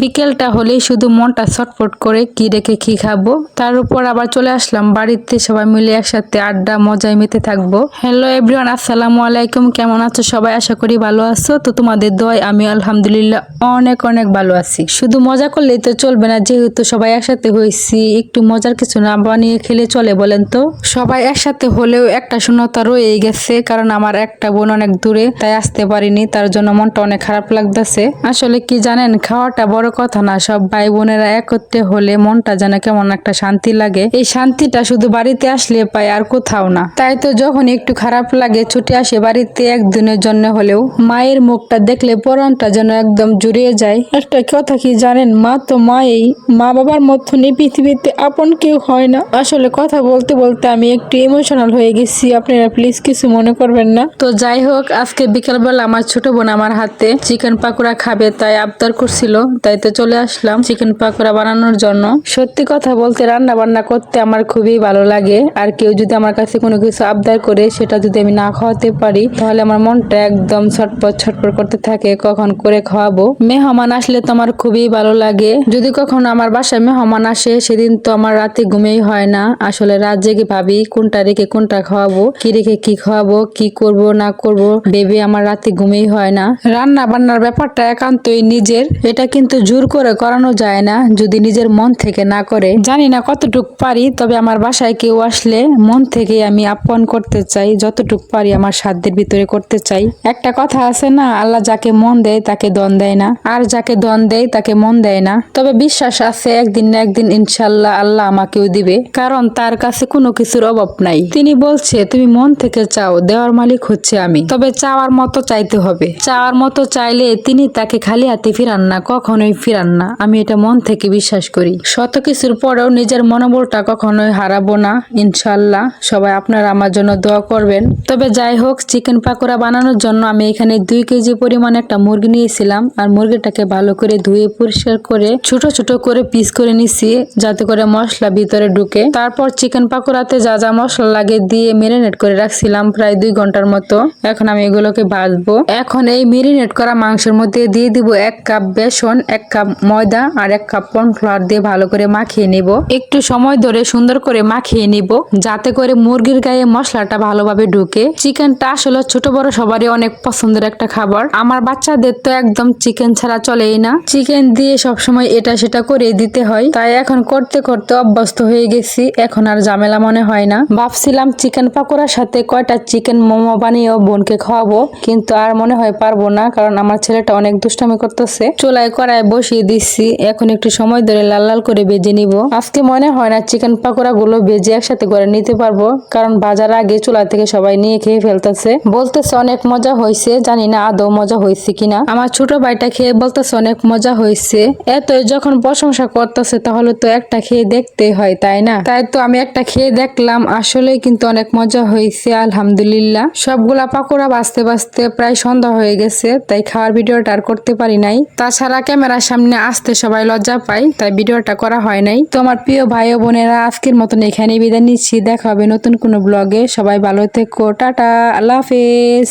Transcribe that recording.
বিকেলটা হলেই শুধু মনটা ছটফট করে কি রেখে কি খাব? তার উপর আবার চলে আসলাম বাড়িতে, সবাই মিলে একসাথে আড্ডা, মজায় মেতে থাকব। হ্যালো এভরিওয়ান আসসালামু আলাইকুম, কেমন আছো? সবাই আশা করি ভালো আছো। তো তোমাদের দোয়াই আমি আলহামদুলিল্লাহ অনেক অনেক ভালো আছি। শুধু মজা করলেই তো চলবে না, যেহেতু সবাই একসাথে হয়েছি, একটু মজার কিছু না বানিয়ে খেলে চলে বলেন তো? সবাই একসাথে হলেও একটা শূন্যতা রয়েই গেছে, কারণ আমার একটা বোন অনেক দূরে, তাই আসতে পারিনি, তার জন্য মনটা অনেক খারাপ লাগতেছে। আসলে কি জানেন, খাওয়াটা কথা না, সব ভাই বোনেরা একত্রে হলে মনটা যেন কেমন একটা শান্তি লাগে। এই শান্তিটা শুধু বাড়িতে আসলে পাই আর কোথাও না। তাই তো যখন একটু খারাপ লাগে, ছুটে আসে বাড়িতে একদিনের জন্য হলেও। মায়ের মুখটা দেখলে পরানটা যেন একদম জুড়িয়ে যায়। একটা কথা কি জানেন, মা তো মায়েই। মা বাবার মতন এই পৃথিবীতে আপন কেউ হয় না। আসলে কথা বলতে বলতে আমি একটু ইমোশনাল হয়ে গেছি। আপনারা প্লিজ কিছু মনে করবেন না। তো যাই হোক, আজকে বিকালবেলা আমার ছোট বোন আমার হাতে চিকেন পাকোড়া খাবে, তাই আবদার করছিল। তাই তো চলে আসলাম চিকেন পাকোড়া বানানোর জন্য। সত্যি কথা বলতে রান্না বান্না করতে আমার খুবই ভালো লাগে। আর কেউ যদি আমার কাছে কোনো কিছু আবদার করে, সেটা যদি আমি না খাওয়াতে পারি, তাহলে আমার মনটা একদম ছটপট ছটপট করতে থাকে, কখন করে খাওয়াবো। মেহমান আসলে তো আমার খুবই ভালো লাগে। যদি কখনো আমার বাসায় মেহমান আসে, সেদিন তো আমার রাতে ঘুমেই হয় না। আসলে রাত জেগে ভাবি, কোনটা রেখে কোনটা খাওয়াবো, কি রেখে কি খাওয়াবো, কি করব, না করব, ভেবে আমার রাতে ঘুমেই হয় না। রান্না বান্নার ব্যাপারটা একান্তই নিজের। এটা কিন্তু জোর করে করানো যায় না যদি নিজের মন থেকে না করে। জানি না কতটুক পারি, তবে আমার বাসায় কেউ আসলে মন থেকে আমি আপন করতে চাই, যতটুক পারি আমার সাধ্যের ভিতরে করতে চাই। একটা কথা আছে না, আল্লাহ যাকে মন দেয় তাকে দন দেয় না, আর যাকে দন দেয় তাকে মন দেয় না। তবে বিশ্বাস আছে, একদিন না একদিন ইনশাল্লাহ আল্লাহ আমাকেও দিবে, কারণ তার কাছে কোনো কিছুর অভাব নাই। তিনি বলছে, তুমি মন থেকে চাও, দেওয়ার মালিক হচ্ছে আমি। তবে চাওয়ার মতো চাইতে হবে। চাওয়ার মতো চাইলে তিনি তাকে খালি হাতে ফিরান না কখনোই ফিরান না। আমি এটা মন থেকে বিশ্বাস করি। শত কিছুর পরেও নিজের মনোবলটা কখনোই হারাবো না ইনশাল্লাহ সবাই আপনারা আমার জন্য দোয়া করবেন। তবে যাই হোক, চিকেন পাকোড়া বানানোর জন্য আমি এখানে দুই কেজি পরিমাণ একটা মুরগি নিয়েছিলাম আর মুরগিটাকে ভালো করে ধুয়ে পরিষ্কার করে ছোট ছোট করে পিস করে নিছি যাতে করে মশলা ভিতরে ঢুকে। তারপর চিকেন পাকোড়াতে যা যা মশলা লাগে দিয়ে মেরিনেট করে রাখছিলাম প্রায় দুই ঘণ্টার মতো। এখন আমি এগুলোকে ভাজবো। এখন এই মেরিনেট করা মাংসের মধ্যে দিয়ে দিব এক কাপ বেসন এক কাপ ময়দা আর এক কাপ কর্নফ্লাওয়ার দিয়ে ভালো করে মাখিয়ে নিব। একটু সময় ধরে সুন্দর করে মাখিয়ে নিব, যাতে করে মুরগির গায়ে মশলাটা ভালোভাবে ঢুকে। চিকেনটা আসলে ছোট বড় সবারই অনেক পছন্দের একটা খাবার। আমার বাচ্চাদের তো একদম চিকেন ছাড়া চলেই না। চিকেন দিয়ে সবসময় এটা সেটা করে দিতে হয়। তাই এখন করতে করতে অভ্যস্ত হয়ে গেছি। এখন আর ঝামেলা মনে হয় না। ভাবছিলাম চিকেন পাকোড়ার সাথে কয়টা চিকেন মোমো বানিয়েও বোনকে খাওয়াবো, কিন্তু আর মনে হয় পারব না, কারণ আমার ছেলেটা অনেক দুষ্টামি করতেছে। চুলায় কড়ায় বসিয়ে দিচ্ছি। এখন একটু সময় ধরে লাল লাল করে ভেজে নিব। আজকে মনে হয় না চিকেন পাকোড়া গুলো ভেজে একসাথে করে নিতে পারব, কারণ বাজার আগে চুলা থেকে সবাই নিয়ে খেয়ে ফেলতেছে। বলতেছে অনেক মজা হয়েছে, জানি না আদৌ মজা হয়েছে কিনা। আমার ছোট ভাইটা খেয়ে বলতেছে অনেক মজা হয়েছে। এত যখন প্রশংসা করতেছে, তাহলে তো একটা খেয়ে দেখতে হয়, তাই না? তাই তো আমি একটা খেয়ে দেখলাম, আসলে কিন্তু অনেক মজা হয়েছে, আলহামদুলিল্লাহ। সবগুলা পাকোড়া বাঁচতে বাঁচতে প্রায় সন্ধ্যা হয়ে গেছে, তাই খাওয়ার ভিডিওটা আর করতে পারি নাই। তাছাড়া ক্যামেরার সামনে আসতে সবাই লজ্জা পায়, তাই ভিডিওটা করা হয় নাই। তো আমার প্রিয় ভাই ও বোনেরা, আজকের মতন এখানে বিদায় নিচ্ছি। দেখা হবে নতুন কোনো ব্লগে সবাই ভালো থেকো। টাটা। আল্লাহ হাফেজ।